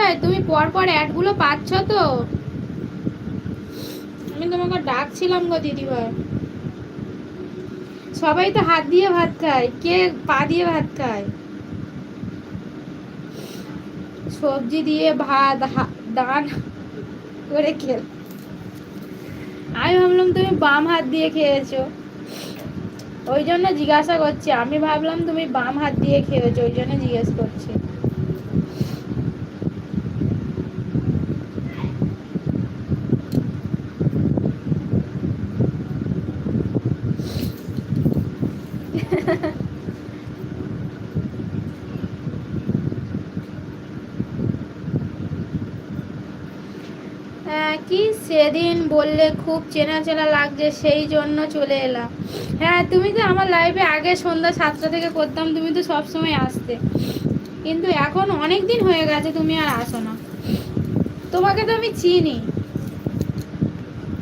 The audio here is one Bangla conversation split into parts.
ভাই, তুমি পর পর অ্যাডগুলো পাচ্ছ তো। আমি তোমাকে ডাকছিলাম গো দিদি ভাই সবাই তো হাত দিয়ে ভাত খায়, কে পা দিয়ে ভাত খায়? সবজি দিয়ে ভাত ডান করে খেল। আমি ভাবলাম তুমি বাম হাত দিয়ে খেয়েছো। ওই জন্য জিজ্ঞাসা করছি, আমি ভাবলাম তুমি বাম হাত দিয়ে খেয়েছো, ওই জন্য জিজ্ঞেস করছি। কি সেদিন বললে খুব চেনা চেনা লাগছে, সেই জন্য চলে এলাম। হ্যাঁ তুমি তো আমার লাইফে আগে সন্ধ্যা সাতটা থেকে করতাম, তুমি তো সব সময় আসতে। কিন্তু এখন অনেক দিন হয়ে গেছে, তুমি আর আসো না। তোমাকে তো আমি চিনি।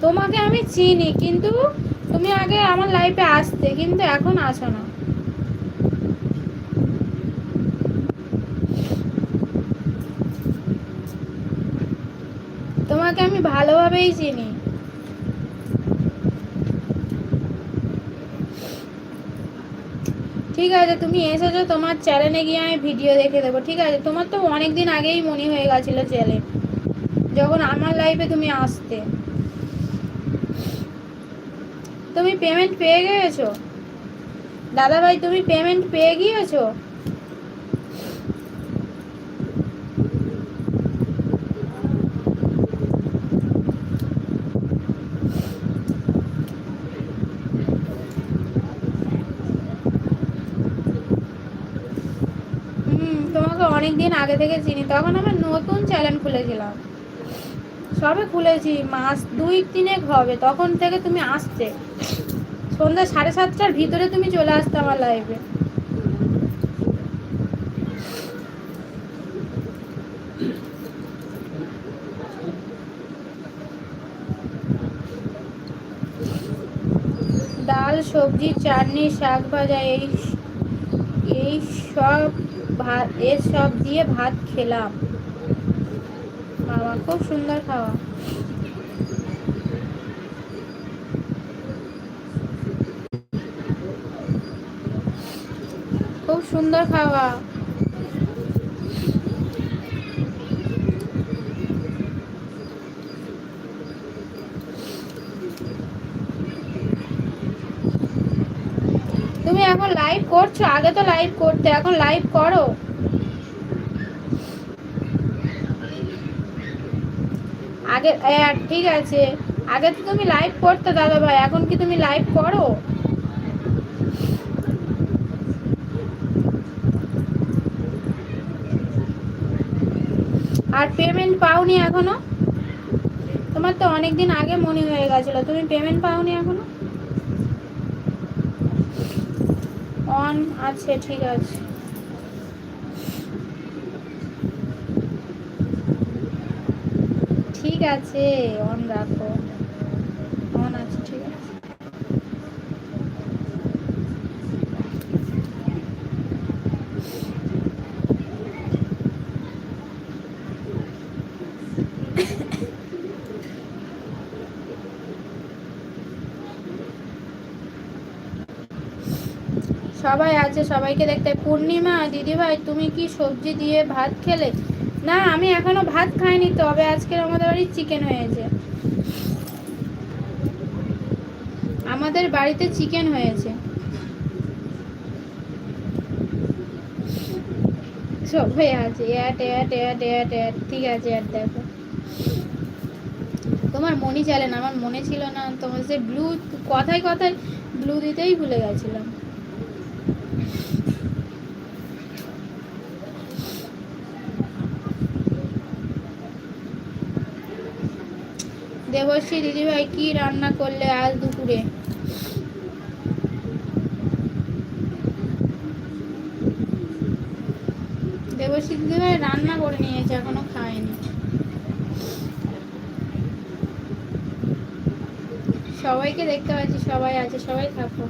তোমাকে আমি চিনি, কিন্তু তুমি আগে আমার লাইফে আসতে, কিন্তু এখন আসো না। তোমাকে আমি ভালোভাবেই চিনি। ঠিক আছে, তুমি এসেছ, তোমার চ্যানেলে গিয়ে আমি ভিডিও দেখে দেবো, ঠিক আছে? তোমার তো অনেক দিন আগেই মনে হয়ে গেছিল চ্যানেল যখন আমার লাইফে তুমি আসতে। তুমি পেমেন্ট পেয়ে গিয়েছো? দাদা ভাই তুমি পেমেন্ট পেয়ে গিয়েছো? অনেক দিন আগে থেকে চিনি, তখন আমার নতুন চ্যানেল খুলেছিলাম। সবে খুলেছি, মাস দুই তিনেক হবে, তখন থেকে তুমি আসছে। সন্ধ্যা সাড়ে সাতটার ভিতরে তুমি চলে আসতে আমার লাইফে ডাল, সবজি, চাটনি, শাক ভাজা, এই এই সব ভাত এর সব দিয়ে ভাত খেলাম। বাবা খুব সুন্দর খাওয়া। খুব সুন্দর খাওয়া। তুমি এখন লাইভ করছ? আগে তো লাইভ করতে, এখন লাইভ করো। আগে হ্যাঁ ঠিক আছে। আগে তো তুমি লাইভ করতে দাদা ভাই, এখন কি তুমি লাইভ করো? আর পেমেন্ট পাওনি এখনও? তোমার তো অনেক দিন আগে মনে হয়ে গেছিল, তুমি পেমেন্ট পাওনি এখনও? অন আছে, ঠিক আছে ঠিক আছে? অন রাখো। অন আছে, ঠিক আছে। সবাই আছে, সবাইকে দেখতে। পূর্ণিমা দিদি ভাই তুমি কি সবজি দিয়ে ভাত খেলে? না, আমি এখনও ভাত খাইনি, তবে আজকের আমাদের বাড়ি চিকেন হয়েছে। আমাদের বাড়িতে চিকেন হয়েছে। সবাই আছে at at at at at ঠিক আছে অ্যাট দেখো। তোমার মনই চলে না আমার মনে ছিল না, তোমার সে ব্লু কথায় কথায় ব্লু দিতেই ভুলে গেছিলাম। দেবশ্রী দিদিভাই কি রান্না করলে আজ দুপুরে? দেবশ্রী দিদিভাই রান্না করে নিয়েছে, এখনও খায়নি। সবাইকে দেখতে পাচ্ছি, সবাই আছে, সবাই থাকো।